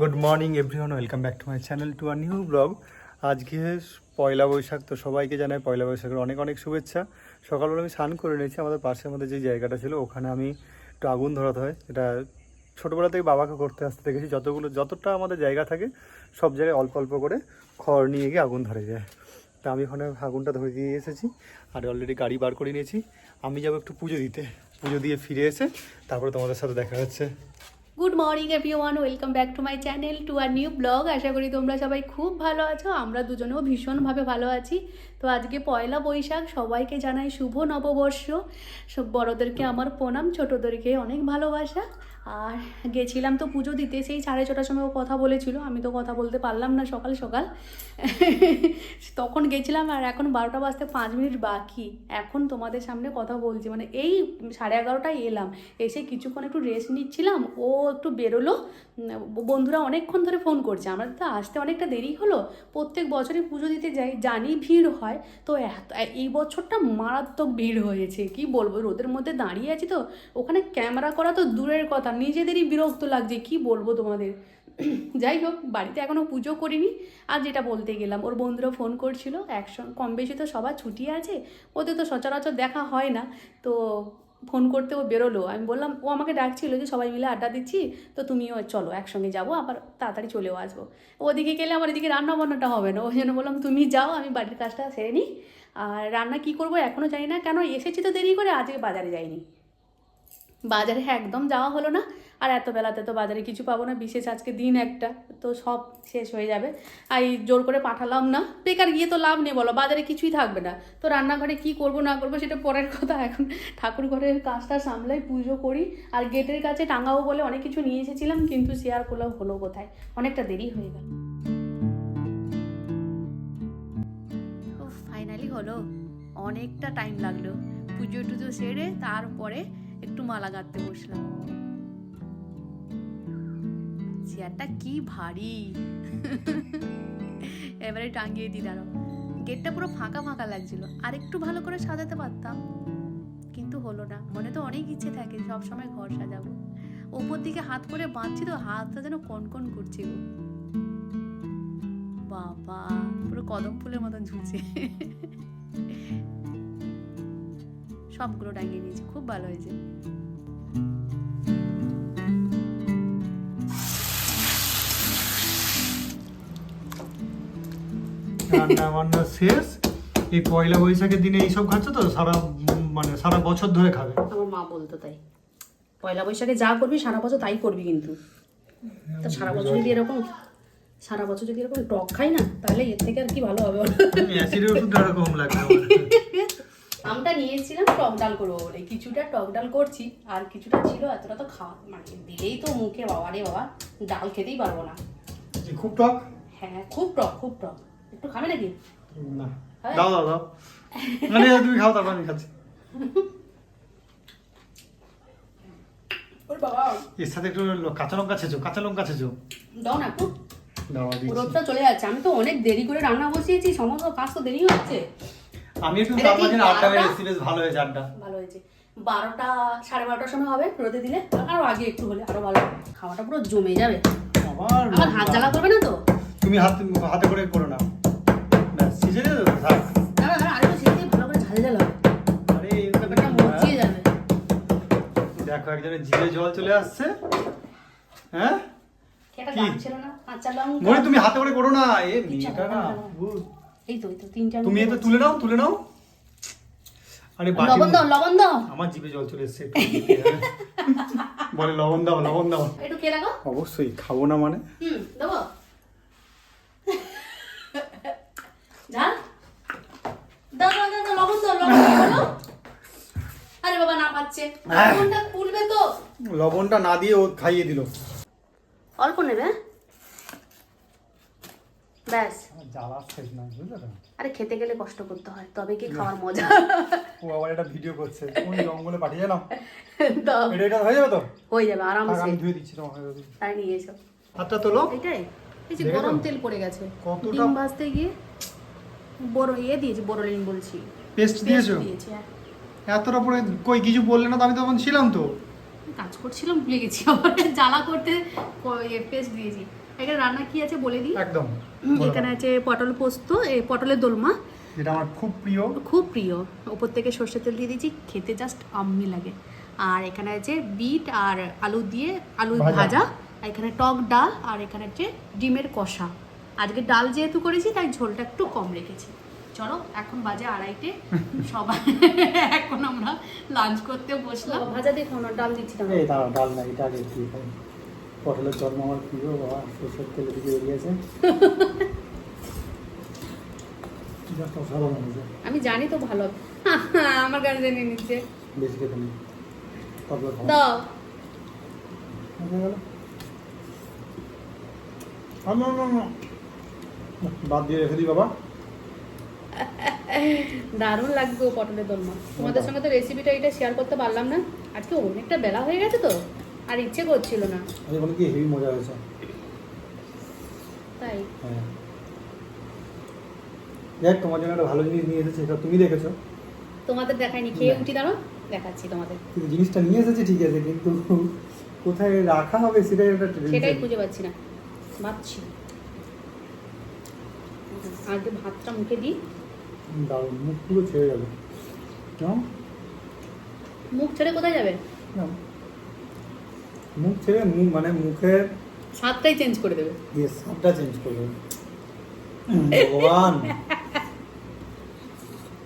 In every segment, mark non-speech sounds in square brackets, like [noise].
Good morning everyone welcome back to my channel to our new vlog আজকে পয়লা বৈশাখ, তো সবাইকে জানাই পয়লা বৈশাখের অনেক অনেক শুভেচ্ছা। সকালবেলা আমি স্নান করে নিয়েছি, আমাদের পাশে আমাদের যে জায়গাটা ছিল, ওখানে আমি একটু আগুন ধরাতে হয়। এটা ছোটোবেলা থেকে বাবাকে করতে আসতে দেখেছি, যতগুলো, যতটা আমাদের জায়গা থাকে, সব জায়গায় অল্প অল্প করে খড় নিয়ে গিয়ে আগুন ধরে যায়। তা আমি ওখানে আগুনটা ধরে দিয়ে এসেছি, আর অলরেডি গাড়ি বার করে নিয়েছি। আমি যাব একটু পুজো দিতে। পুজো দিয়ে ফিরে এসে তারপরে তোমাদের সাথে দেখা হচ্ছে। Good morning everyone welcome back to my channel to our new vlog আশা করি তোমরা সবাই খুব ভালো আছো। আমরা দুজনেও ভীষণভাবে ভালো আছি। তো আজকে পয়লা বৈশাখ, সবাইকে জানাই শুভ নববর্ষ। সব বড়োদেরকে আমার প্রণাম, ছোটোদেরকে অনেক ভালোবাসা। আর গেছিলাম তো পুজো দিতে, সেই সাড়ে ছটার সময় ও কথা বলেছিল, আমি তো কথা বলতে পারলাম না সকাল সকাল। তখন গেছিলাম আর এখন বারোটা বাজতে পাঁচ মিনিট বাকি। এখন তোমাদের সামনে কথা বলছি মানে এই সাড়ে এগারোটায় এলাম, এসে কিছুক্ষণ একটু রেস্ট নিচ্ছিলাম, ও একটু বেরোলো। বন্ধুরা অনেকক্ষণ ধরে ফোন করছে, আমার তো আসতে অনেকটা দেরি হলো। প্রত্যেক বছরই পুজো দিতে যাই, জানি ভিড় হয়। তো এত- এই বছরটা মারাত্মক ভিড় হয়েছে। কি বলব? রোদের মধ্যে দাঁড়িয়ে আছি তো, ওখানে ক্যামেরা করা তো দূরের কথা, নিজেদেরই বিরক্ত লাগছে, কি বলব তোমাদের? যাই হোক, বাড়িতে এখনও পুজো করিনি, আর যেটা বলতে গেলাম, ওর বন্ধুরা ফোন করছিল, একসঙ্গে, কম বেশি তো সবার ছুটি আছে, ওদের তো সচরাচর দেখা হয় না, তো ফোন করতে ও বেরোলো। আমি বললাম, ও আমাকে ডাকছিল যে সবাই মিলে আড্ডা দিচ্ছি, তো তুমিও চলো, একসঙ্গে যাব, আবার তাড়াতাড়ি চলেও আসব। ওদিকে গেলে আমার এদিকে রান্না বান্নাটা হবে না। ওই জন্য বললাম, তুমি যাও, আমি বাড়ির কাজটা সেরে নিই। আর রান্না কি করব এখনও জানি না, কেন এসেছি তো দেরি করে, আজকে বাজারে যাইনি। বাজারে একদম যাওয়া হলো না। আর এত বেলাতে তো বাজারে কিছু পাবো না, বিশেষ আজকে দিন একটা, তো সব শেষ হয়ে যাবে। আর এই জোর করে পাঠালাম না, বেকার গিয়ে তো লাভ নেই বলো, বাজারে কিছুই থাকবে না। তো রান্নাঘরে কি করব না করব সেটা পরের কথা, এখন ঠাকুর ঘরের কাজটা সামলাই, পুজো করি, আর গেটের কাছে টাঙাবো বলে অনেক কিছু নিয়ে এসেছিলাম, কিন্তু শেয়ার করলাম হলো কোথায়? অনেকটা দেরি হয়ে গেল। ফাইনালি হলো। অনেকটা টাইম লাগল। পুজো টুজো সেরে তারপরে একটু মালা গাঁথতে বসলাম। চেয়ারটা কি ভারী? এবারে টাঙিয়ে দিই দাঁড়ো গেটটা পুরো ফাঁকা ফাঁকা লাগছিল, আর একটু ভালো করে সাজাতে পারতাম। কিন্তু হলো না, মনে তো অনেক ইচ্ছে থাকে, সব সময় ঘর সাজাবো। ওপর দিকে হাত করে বাঁধছি তো, হাতটা যেন কনকন করছে গো। বাবা, পুরো কদম ফুলের মতন ঝুলছে। সবগুলো টাঙিয়ে নিয়েছি, খুব ভালো হয়েছে। রান্না বান্না শেষ। এই পয়লা বৈশাখের দিনে এইসব খাচ্ছ তো সারা মানে সারা বছর ধরে খাবে। আমার মা বলতো তাই। পয়লা বৈশাখে যা করবি সারা বছর তাই করবি কিন্তু। তা সারা বছর যদি এরকম সারা বছর যদি এরকম টক খাই না তাহলে এর থেকে আর কি ভালো হবে? অ্যাসিডের ওষুধ ধরা কম লাগবে আমটা নিয়েছিলাম টক ডাল করব বলে। কিছুটা টক ডাল করছি আর কিছুটা ছিল এতটা তো খাওয়া মানে দিলেই তো মুখে বাবা রে বাবা ডাল খেতেই পারব না। খুব টক? হ্যাঁ খুব টক খুব টক। একটু খাবে নাকি? না। দাও দাও দাও। মানে তুমি খাও তারপর আমি খাচ্ছি। এর সাথে একটু কাঁচা লঙ্কা ছেঁচো কাঁচা লঙ্কা ছেঁচো। দাও না একটু। রোদটা চলে যাচ্ছে। আমি তো অনেক দেরি করে রান্না বসিয়েছি সমস্ত কাজ তো দেরি হচ্ছে। আমি একটু তার মাঝে আড্ডা মেরেছি বেশ ভালো হয়েছে আড্ডা। ভালো হয়েছে। বারোটা সাড়ে বারোটার সময় হবে রোদে দিলে। আরও আগে একটু হলে আরও ভালো খাওয়াটা পুরো জমে যাবে। আমার আমার হাত জ্বালা করবে না তো? তুমি হাত হাতে করে করো না দিয়ে দেবো থাক দাঁড়া দাঁড়া আরেকটু সেটাই ভালো করে ঝাল ঝাল হবে। আরে ব্যাপারটা মজিয়ে যাবে। দেখো একজনের জিভে জল চলে আসছে। হ্যাঁ? মনে তুমি হাতে করে করো না। এ মেয়েটা না করে না। এই তো এই তো তিন চার তুমি এটা তুলে নাও তুলে নাও। আরে লবণ দাও লবণ দাও। আমার জিভে জল চলে এসছে হবে। বলে লবণ দাও লবণ দাও। একটু খেয়ে দেখো। অবশ্যই খাব না মানে। হুম দেবো ঝাল দাও দাও দাও দাও, লবণ দাও লবণ দাও বলো। আরে বাবা লবণটা খুলবে তো। লবণটা না দিয়ে ও খাইয়ে দিল। অল্প নেবে হ্যাঁ? ব্যাস। জ্বালা শেষ না বুঝলে আরে খেতে গেলে কষ্ট করতে হয় তবে কি খাওয়ার মজা? ও আবার এটা ভিডিও করছে কোন জঙ্গলে পাঠিয়ে জানো দাও এটা এটা হয়ে যাবে তো? হয়ে যাবে আরামসে। আমি ধুয়ে দিচ্ছি তোমাকে তাই নিয়ে এসো। হাতটা তোলো। এটাই। এই যে গরম তেল পড়ে গেছে। কতটা- ডিম ভাজতে গিয়ে বড় ইয়ে দিয়েছি বড়লিন বলছি। পেস্ট দিয়েছ? দিয়েছি হ্যাঁ। এতটা পরে কই কিছু বললে না তো আমি তখন ছিলাম তো। কাজ করছিলাম ভুলে গেছি। আবার জ্বালা করতে পেস্ট দিয়েছি। এখানে রান্না কি আছে বলে দিই? একদম। এখানে আছে পটল পোস্ত এ পটলের দোলমা। যেটা আমার খুব প্রিয়। খুব প্রিয়। ওপর থেকে সর্ষের তেল দিয়ে দিয়েছি খেতে জাস্ট আম্মি লাগে। আর এখানে আছে বিট আর আলু দিয়ে আলু ভাজা। ভাজা। আর এখানে টক ডাল আর এখানে হচ্ছে ডিমের কষা। আজকে ডাল যেহেতু করেছি তাই ঝোলটা একটু কম রেখেছি। চলো এখন বাজে আড়াইটে। [laughs] সবাই এখন আমরা লাঞ্চ করতে বসলাম। ভাজা দিয়ে খাও না ডাল দিচ্ছি না এই দাঁড়া ডাল না এটা আগে খাই। পটলের জন্ম আমার প্রিয় বাবা সরষের তেলে দিকে বেরিয়েছে আমি জানি তো ভালো। [laughs] আমার গাড়ি জেনে নিচ্ছে। বেশি খেতে নেই। দাও। গেল। আ, না, না, না। বাদ দিয়ে রেখে দিই বাবা। দারুণ লাগবে ও পটলের দোলমা তোমাদের সঙ্গে তো রেসিপিটা এটা শেয়ার করতে পারলাম না। আজকে অনেকটা বেলা হয়ে গেছে তো আর ইচ্ছে করছিল না। ওখানে কি হেভি মজা হয়েছে। তাই? হ্যাঁ। দেখ তোমার জন্য একটা ভালো জিনিস নিয়ে এসেছে সেটা তুমি দেখেছ। তোমাদের দেখাইনি খেয়ে। উঠি দাঁড়ো দেখাচ্ছি তোমাদের। কিন্তু জিনিসটা নিয়ে এসেছে ঠিক আছে কিন্তু কোথায় রাখা হবে সেটাই একটা সেটাই খুঁজে পাচ্ছি না। ভাবছি। আগে ভাতটা মুখে দিই। দারুণ মুখ পুরো ছেড়ে যাবে মুখ ছেড়ে কোথায় যাবে? মুখ ছেড়ে মুখ মানে মুখের স্বাদটাই চেঞ্জ করে দেবে। ইয়ে স্বাদটা চেঞ্জ করবে ভগবান!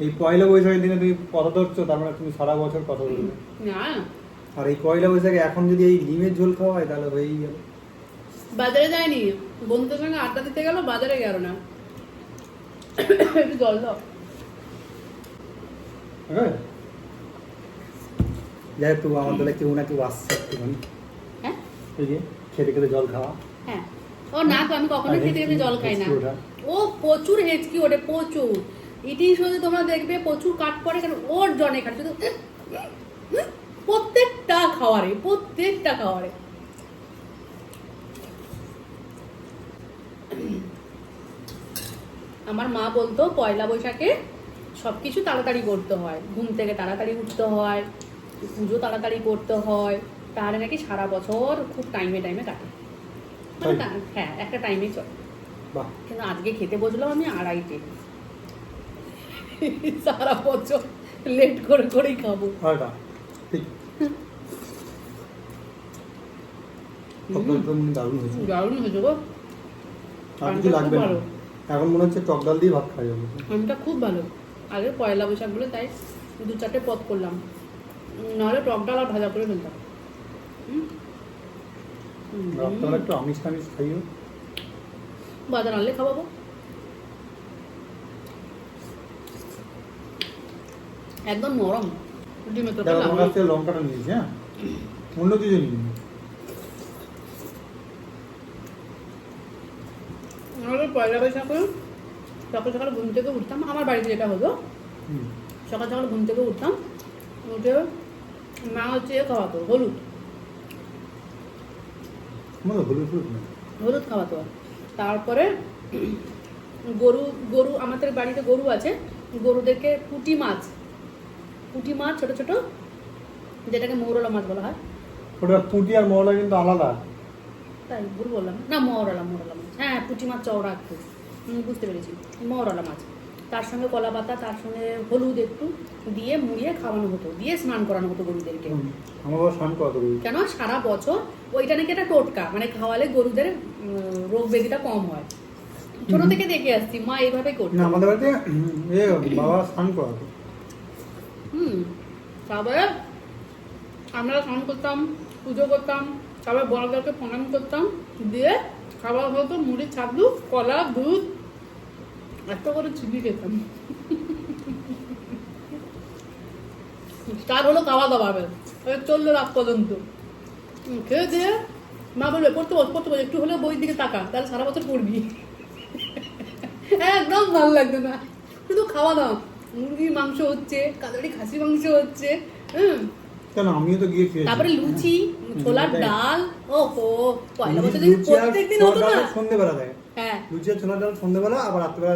এই পয়লা বৈশাখের দিনে তুমি কথা ধরছো তার মানে তুমি সারা বছর কথা বলবে না। আর এই পয়লা বৈশাখে এখন যদি এই ডিমের ঝোল খাওয়া হয় তাহলে হয়েই গেল। বাজারে যায়নি। বন্ধুদের সঙ্গে আড্ডা দিতে গেল বাজারে গেল না। একটু জল দাও। যাই তো আমার দলে কেউ না কেউ আসছে একটুখানি। হ্যাঁ? এই যে খেতে খেতে জল খাওয়া। হ্যাঁ। ও না গো, আমি কখনো খেতে খেতে জল খাই না। ও প্রচুর হেঁচকি ওঠে প্রচুর। ইটিং শোতে তোমরা দেখবে প্রচুর কাট পড়ে কেন ওর জনে খাট শুধু প্রত্যেকটা খাওয়ারে প্রত্যেকটা খাওয়ারে। আমার মা বলতো পয়লা বৈশাখে সব কিছু তাড়াতাড়ি করতে হয়। ঘুম থেকে তাড়াতাড়ি উঠতে হয় পুজো তাড়াতাড়ি করতে হয়। তাহলে নাকি সারা বছর খুব টাইমে টাইমে কাটে। মানে হ্যাঁ একটা টাইমে চলে। কিন্তু আজকে খেতে বসলাম আমি আড়াইটে সারা বছর লেট করে করেই খাব। দারুণ হয়েছে। দারুণ গো। আর কিছু লাগবে খুব না? ভালো। এখন মনে হচ্ছে টক ডাল দিয়ে ভাত খাওয়া যাবে। খুব ভালো। আগে পয়লা বৈশাখ বলে তাই দু চারটে পদ করলাম। নাহলে টক ডাল আর ভাজা করে ফেলতাম। হুম। হুম। রাত্রেবেলা একটু আমিষ টামিষ খাইও। বাজার আনলে খাওয়াবো। একদম নরম। ডিমের লঙ্কাটা নিয়েছি হ্যাঁ? অন্য কিছু আমাদের পয়লা বৈশাখে সকাল সকাল ঘুম থেকে উঠতাম। আমার বাড়িতে যেটা হতো সকাল সকাল ঘুম থেকে উঠতাম উঠে মা হচ্ছে এ খাওয়াতো হলুদ। হলুদ খাওয়াতো। তারপরে গরু গরু আমাদের বাড়িতে গরু আছে গরুদেরকে পুঁটি মাছ পুঁটি মাছ ছোট ছোট যেটাকে মৌরলা মাছ বলা হয়। ওটা পুঁটি আর মহলা কিন্তু আলাদা। তাই ভুল বললাম। না মৌরলা মৌরলা মাছ। হ্যাঁ পুঁটি মাছ চওড়া একটু। বুঝতে পেরেছি। মৌরলা মাছ। তার সঙ্গে কলা পাতা তার সঙ্গে হলুদ একটু দিয়ে মুড়িয়ে খাওয়ানো হতো দিয়ে স্নান করানো হতো গরুদেরকে। কেন? সারা বছর ওইটা নাকি একটা টোটকা মানে খাওয়ালে গরুদের রোগ ব্যাধিটা কম হয়। ছোট থেকে দেখে আসছি মা এইভাবে করতো। না আমাদের বাড়িতে এ বাবা স্নান করাতো। হুম তারপরে আমরা স্নান করতাম পুজো করতাম তারপরে বড়দেরকে প্রণাম করতাম দিয়ে খাবার হতো মুড়ি ছাদু কলা দুধ। এত করে চিবি খেতাম। স্টার হলো খাওয়া দাওয়া এবার। চলল রাত পর্যন্ত। খেয়ে দিয়ে মা বলবে পড়তে বস পড়তে বস একটু হলেও বইয়ের দিকে তাকা তাহলে সারা বছর পড়বি। একদম ভালো লাগতো না। শুধু খাওয়া দাওয়া। মুরগির মাংস হচ্ছে কাদারি খাসি মাংস হচ্ছে হুম। আমিও তো গিয়ে তারপরে লুচি। ছোলার ডাল? ও হো পয়লা বছর দিন লুচি আর প্রত্যেক দিন ছোলার হতো না সন্ধ্যেবেলা দেয়। হ্যাঁ। লুচি আর ছোলার ডাল সন্ধ্যেবেলা আবার রাত্রেবেলা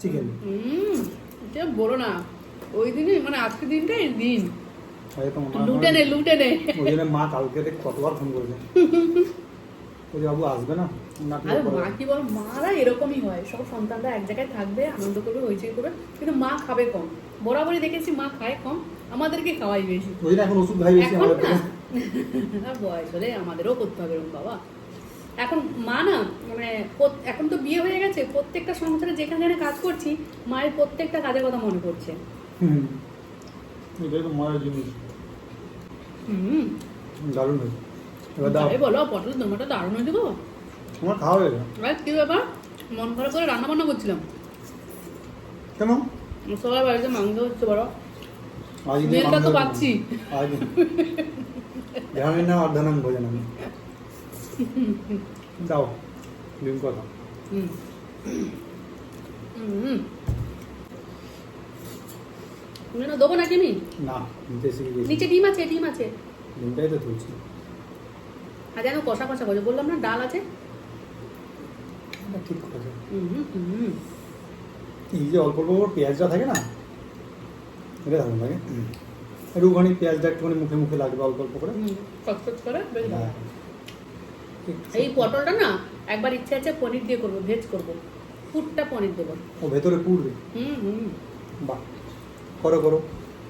চিকেন হুম এটা বলো না। ওই দিনই মানে আজকের দিন। মা লুটে নে লুটে নে। ওই জন্য মা কালকে থেকে কতবার ফোন করেছে। [laughs] ওই বাবু আসবে না? আরে মা কি বল? মারা এরকমই হয়। সব সন্তানরা এক জায়গায় থাকবে আনন্দ করবে হইচই করবে। কিন্তু মা খাবে কম। বরাবরই দেখেছি মা খায় কম। আমাদেরকে খাওয়াই বেশি। ওই এখন ওষুধ খাই বেশি আমাদের বয়স হলে আমাদেরও করতে হবে এরকম বাবা। এখন মা না মানে এখন তো বিয়ে হয়ে গেছে প্রত্যেকটা সংসারে যেখানে যেখানে কাজ করছি মায়ের প্রত্যেকটা কাজের কথা মনে পড়ছে। এটাই তো মজার জিনিস। হুম। দারুণ হয়েছে। বলো পটল দারুণ হয়েছে গো। তোমার খাওয়া হয়ে গেল আর কি ব্যাপার? মন খারাপ করে রান্না বান্না করছিলাম। কেন সবাই বাড়িতে মাংস হচ্ছে বড় মেলটা তো পাচ্ছি। না অর্ধানাম ভোজন আমি। দাও ডিম কথা। না দেবো নাকি আমি না নিচে ডিম আছে ডিম আছে। ডিমটাই তো তুলছি। আর যেন কষা কষা করে বললাম না ডাল আছে? ঠিক করেছে হুম হুম এই যে অল্প অল্প পেঁয়াজটা থাকে না এটা দারুণ লাগে। একটুখানি পেঁয়াজটা একটুখানি মুখে মুখে লাগবে অল্প অল্প করে। কচকচ করে বেশ ভালো। হ্যাঁ। এই পটলটা না একবার ইচ্ছে আছে পনির দিয়ে করব ভেজ করব। ফুটটা পনির দেবো। ও ভেতরে পুড়বে হুম হুম। বাহ। করো করো।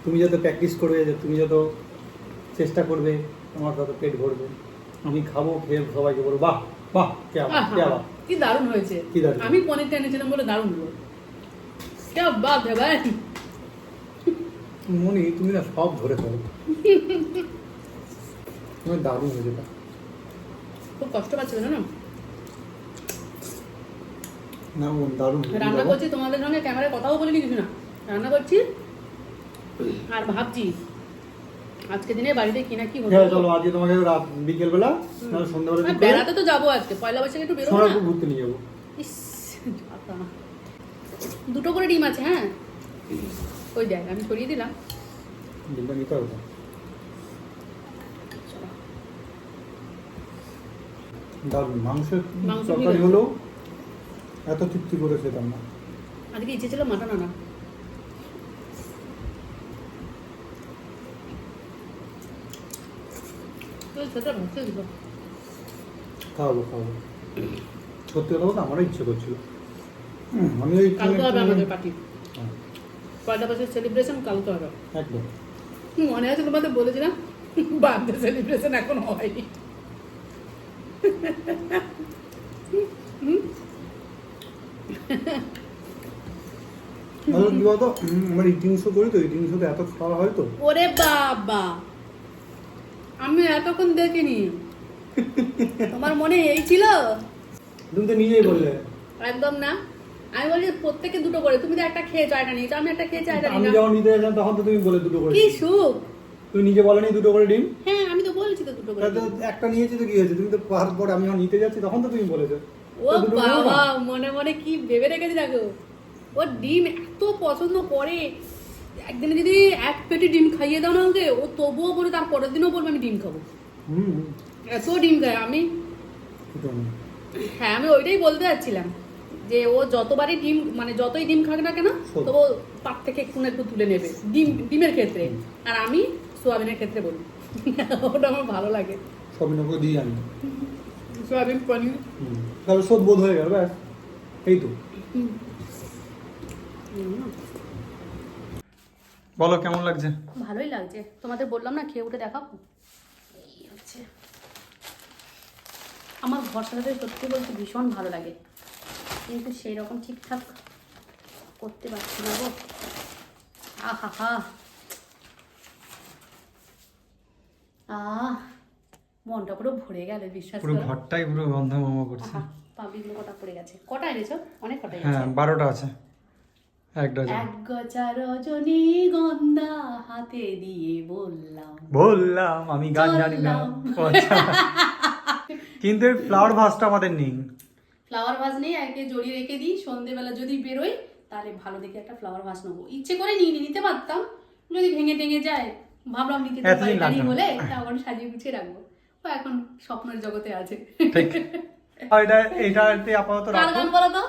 তুমি যত প্র্যাকটিস করবে যে তুমি যত চেষ্টা করবে তোমার তত পেট ভরবে। আমি খাব খেয়ে সবাইকে বলব বাহ বাহ কে আবার কে দারুণ হয়েছে। কি দারুণ? আমি পনিরটা এনেছিলাম বলে দারুণ হলো। কে বাদ হে ভাই মনি তুমি না সব ধরে ফেলো। তুমি দারুণ হয়েছে এটা খুব কষ্ট পাচ্ছিল না? না ও দারুণ। রান্না করছি তোমাদের সঙ্গে ক্যামেরায় কথাও বলিনি কিছু না। রান্না করছি আর ভাবছি আজকে দিনে বাড়িতে কি না কি হতো হ্যাঁ চলো আজকে তোমাকে রাত বিকেলবেলা নাহলে সন্ধ্যাবেলা আর বেড়াতে তো যাব আজকে পয়লা বৈশাখে একটু বেরোবো না। ঘুরতে নিয়ে যাব। ইস, দুটো করে ডিম আছে হ্যাঁ? ওই দেখ আমি সরিয়ে দিলাম। ডিমটা নিতে হবে। দারুণ মাংসের তরকারি এত তৃপ্তি করে খেতাম না আজকে ইচ্ছে ছিল মাটন আনা খাওয়াবো খাওয়াবো। সত্যি কথা আমারও ইচ্ছে করছিল। আমি ওই কালকে হবে আমাদের পার্টি হ্যাঁ, পয়লা বছর সেলিব্রেশন কালকে হবে একদম। মনে আছে তোমাদের? বলেছিলাম বার্থডে সেলিব্রেশন এখন হয়নি। কি বলতো? আমার ইটিং শো করি তো ইটিং শোতে এত খাওয়া হয় তো। ওরে বাবা! আমি এতক্ষণ দেখিনি। তোমার মনে এই ছিল? তুমি তো নিজেই বললে। একদম না? আমি বলি প্রত্যেকে দুটো করে। তুমি তো একটা খেয়েছো একটা নিয়েছো আমি একটা খেয়েছি একটা আমি যখন নিতে গেছিলাম তখন তো তুমি বলে দুটো করে কি সুখ? তুমি নিজে বলেনি দুটো করে ডিম? হ্যাঁ আমি তো বলছি তো দুটো করে একটা নিয়েছি তো কি হয়েছে? তুমি তো পার আমি যখন নিতে যাচ্ছি তখন তো তুমি বলেছ। ও বাবা মনে মনে কি ভেবে রেখেছি দেখো। ও ডিম এত পছন্দ করে। একদিনে যদি এক পেটি ডিম খাইয়ে দাও না ওকে ও তবুও বলে তার পরের দিনও বলবে আমি ডিম খাব। এত ডিম খায়। আমি হ্যাঁ আমি ওইটাই বলতে যাচ্ছিলাম। যে ও যতবারই ডিম মানে যতই ডিম খাক না কেন শোন। তবু পাত থেকে একটু না একটু তুলে নেবে। ডিম ডিমের ক্ষেত্রে। আর আমি সোয়াবিনের ক্ষেত্রে বলি। ওটা আমার ভালো লাগে। সবিনকে দিয়ে আনি। সোয়াবিন পনির। তাহলে সব বোধ হয়ে গেল ব্যাস। এই তো। বলো কেমন লাগছে? ভালোই লাগছে। তোমাদের বললাম না খেয়ে উঠে দেখাবো এই হচ্ছে। আমার ঘর সাজাতে সত্যি বলতে ভীষণ ভালো লাগে। কিন্তু সেই রকম ঠিকঠাক করতে পারছি না গো। আহা হা আহ মনটা পুরো ভরে গেল বিশ্বাস পুরো ঘরটাই পুরো গন্ধ মামা করছে। কটা পড়ে গেছে। কটা এনেছো অনেক কটা হ্যাঁ বারোটা আছে। এক ডজন। এক গজা রজনী গন্ধা হাতে দিয়ে বললাম। বললাম আমি গান জানি না। চললাম। ও। কিন্তু ফ্লাওয়ার ভাসটা আমাদের নেই। ফ্লাওয়ার ভাস নেই একে জড়িয়ে রেখে দিই সন্ধেবেলা যদি বেরোই তাহলে ভালো দেখে একটা ফ্লাওয়ার ভাস নেব। ইচ্ছে করে নিয়ে নিতে পারতাম যদি ভেঙে টেঙে যায় ভাবলাম নিতে পারি বলে তখন সাজিয়ে গুছিয়ে রাখব। ও এখন স্বপ্নের জগতে আছে। এটা এটাতে আপাতত কার গান বলো তো?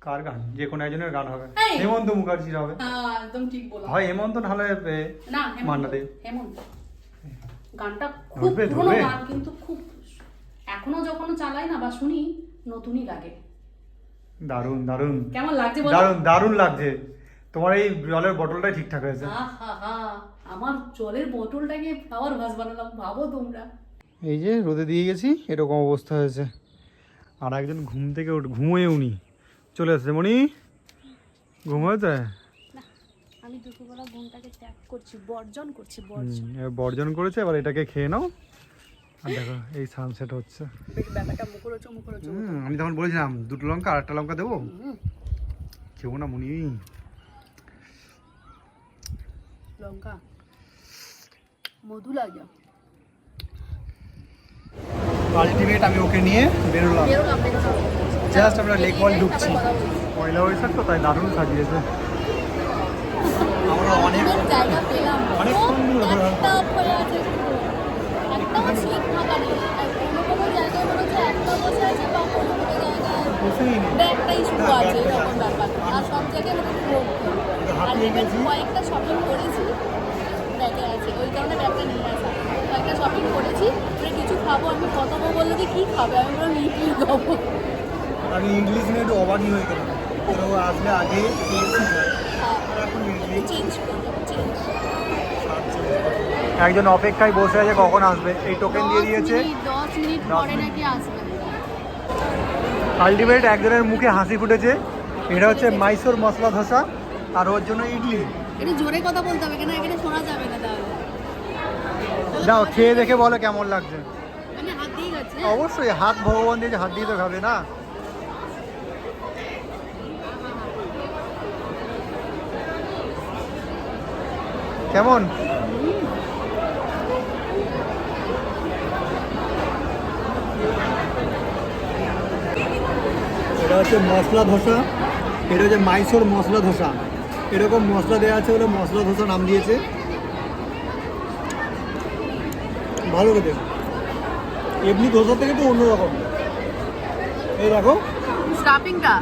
কার গান? যে কোনো একজনের গান হবে। হেমন্ত মুখার্জির হবে। হ্যাঁ একদম ঠিক বলো। হয় হেমন্ত নাহলে এ, না মান্না দে। হেমন্ত। গানটা খুব পুরোনো। গান কিন্তু খুব এখনও যখন চালাই না বা শুনি নতুনই লাগে। দারুণ দারুণ। কেমন লাগছে বলো? দারুণ দারুণ লাগছে। তোমার এই জলের বটলটাই ঠিকঠাক হয়েছে। আমার জলের ফ্লাওয়ার ভাস বানালাম ভাবো তোমরা। এই যে রোদে দিয়ে গেছি এরকম অবস্থা হয়েছে। আর একজন ঘুম থেকে উঠ ঘুমোয় উনি। চলে আসছে মনি ঘুমোতে আমি দুপুরবেলা ঘুমটাকে ত্যাগ করছি বর্জন করছি বর্জন করেছে এবার এটাকে খেয়ে নাও। আর দেখো এই সানসেট হচ্ছে। আমি তখন বলেছিলাম দুটো লঙ্কা আর একটা লঙ্কা দেবো। খেবো না মনি। লঙ্কা। মধু লাগে। আলটিমেট আমি ওকে নিয়ে বেরোলাম। জাস্ট আমরা লেক ওয়াল ঢুকছি। পয়লা বৈশাখ তো তাই দারুণ সাজিয়েছে। আমরা অনেক অনেক জায়গা পেলাম অনেকক্ষণ ধরে- একটা হয়ে আছে এরকম ব্যাপার আর সব জায়গায় মনে হাঁপিয়ে কয়েকটা শপিং করেছি ব্যাগে আছে ওই কারণে ব্যাগটা নিয়ে আসা কয়েকটা শপিং করেছি এবারে কিছু খাব আমি কত বলল যে কী খাবে আমি বললাম ইডলি খাব আমি ইংলিশ নিয়ে একটু অবাকই হয়ে গেলাম। আসলে আগে KFC খায়, আর এখন ইডলি চেঞ্জ করব চেঞ্জ একজন অপেক্ষায় বসে আছে কখন আসবে? এই টোকেন দিয়ে দিয়েছে। আলটিমেট একজনের মুখে হাসি ফুটেছে। এটা হচ্ছে মাইসোর মশলা ধোসা আর ওর জন্য ইডলি। এটা জোরে কথা বলতে হবে কেন এখানে শোনা যাবে না তাহলে? দাও খেয়ে দেখে বলো কেমন লাগছে। গেছি অবশ্যই হাত ভগবান দিয়েছে হাত দিয়ে তো খাবে না। কেমন? এটা হচ্ছে মশলা ধোসা এটা হচ্ছে মাইসোর মশলা ধোসা। এরকম মশলা দেওয়া আছে বলে মশলা ধোসা নাম দিয়েছে। ভালো খেতে এমনি ধোসা থেকে একটু অন্যরকম। এই দেখো। স্টাফিংটা?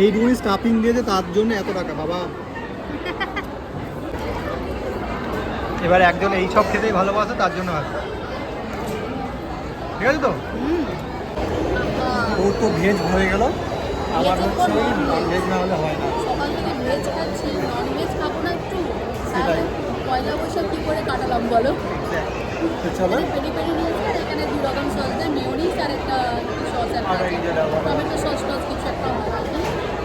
এইটুকুনি স্টাফিং দিয়েছে তার জন্য এত টাকা বাবা। এবার একজন এই সব খেতেই ভালোবাসে তার জন্য আছে ঠিক আছে তো? ওর তো ভেজ হয়ে গেল। আবার হচ্ছে ভেজ না হলে হয় না। সকাল থেকে ভেজ খাচ্ছি খাব না একটু। সেটাই। পয়লা বৈশাখ কী করে কাটালাম বলো? তো চলো। এখানে পেরি পেরি নিয়েছি আর এখানে দু রকম সস দেয় মেয়নিজ আর একটা সস আর টমেটো সস টস কিছু একটা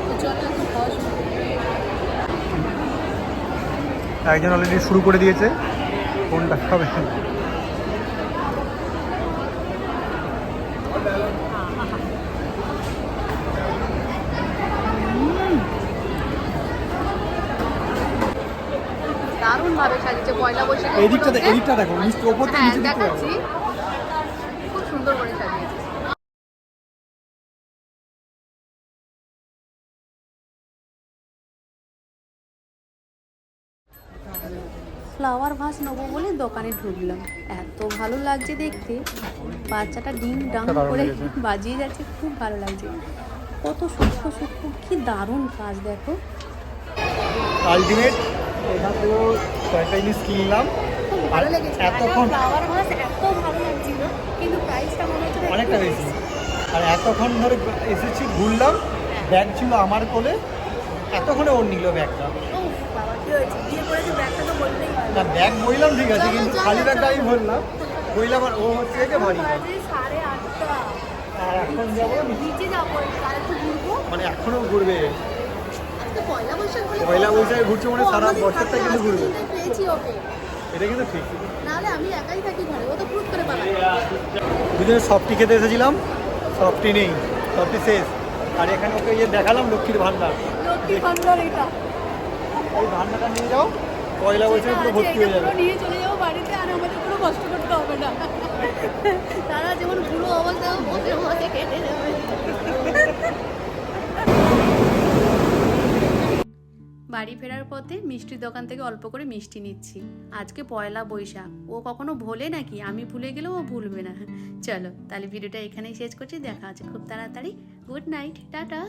তো চলো এখন খাওয়া শুরু একজন অলরেডি শুরু করে দিয়েছে। কোনটা খাবে? দারুণ ভাবে সাজিয়েছে পয়লা বৈশাখ এদিকটা দিকটা দেখ- দেখো নিচে উপর থেকে হ্যাঁ নিচে। দেখাচ্ছি ফ্লাওয়ার ভাস নেব বলে দোকানে ঢুকলাম। এত ভালো লাগছে দেখতে। বাচ্চাটা ডিম ডাং করে বাজিয়ে যাচ্ছে খুব ভালো লাগছে। কত সূক্ষ্ম সূক্ষ্ম কি দারুণ কাজ দেখো। আলটিমেট এখান থেকেও কয়েকটা জিনিস কিনলাম। ভালো লেগেছে। এতক্ষণ ফ্লাওয়ার ভাস এত ভালো লাগছিল কিন্তু প্রাইসটা মনে হচ্ছে অনেকটা বেশি। আর এতক্ষণ ধরে এসেছি ঘুরলাম। ব্যাগ ছিল আমার কোলে। এতক্ষণে ওর নিল ব্যাগটা না ব্যাগ বইলাম ঠিক আছে কিন্তু খালি ব্যাগটা আমি। ভরলাম বইলাম আর ও হচ্ছে গিয়ে ভারী। আর এখন যাব। মানে এখনও ঘুরবে পয়লা বৈশাখ ঘুরছে মানে সারা বছরটা কিন্তু ঘুরবে। এটা কিন্তু ঠিক আমি একাই থাকি ঘরে, ও তো proof করে। দুজনে সফটি খেতে এসেছিলাম সফটি নেই সফটি শেষ আর এখানে ওকে ইয়ে দেখালাম লক্ষ্মীর ভান্ডার লক্ষ্মী ভাণ্ডার এটা। নিয়ে যাও। পয়লা বৈশাখে পুরো ভর্তি হয়ে যাবে। নিয়ে চলে যাব বাড়িতে আর আমাদের কোনো কষ্ট করতে হবে না। তারা যেমন বুড়ো অবস্থায় বসে বসে কেটে যাবে। বাড়ি ফেরার পথে মিষ্টির দোকান থেকে অল্প করে মিষ্টি নিচ্ছি। আজকে পয়লা বৈশাখ। ও কখনো ভোলে নাকি? আমি ভুলে গেলেও ও ভুলবে না। চলো তাহলে ভিডিওটা এখানেই শেষ করছি। দেখা আছে খুব তাড়াতাড়ি। Good night tata.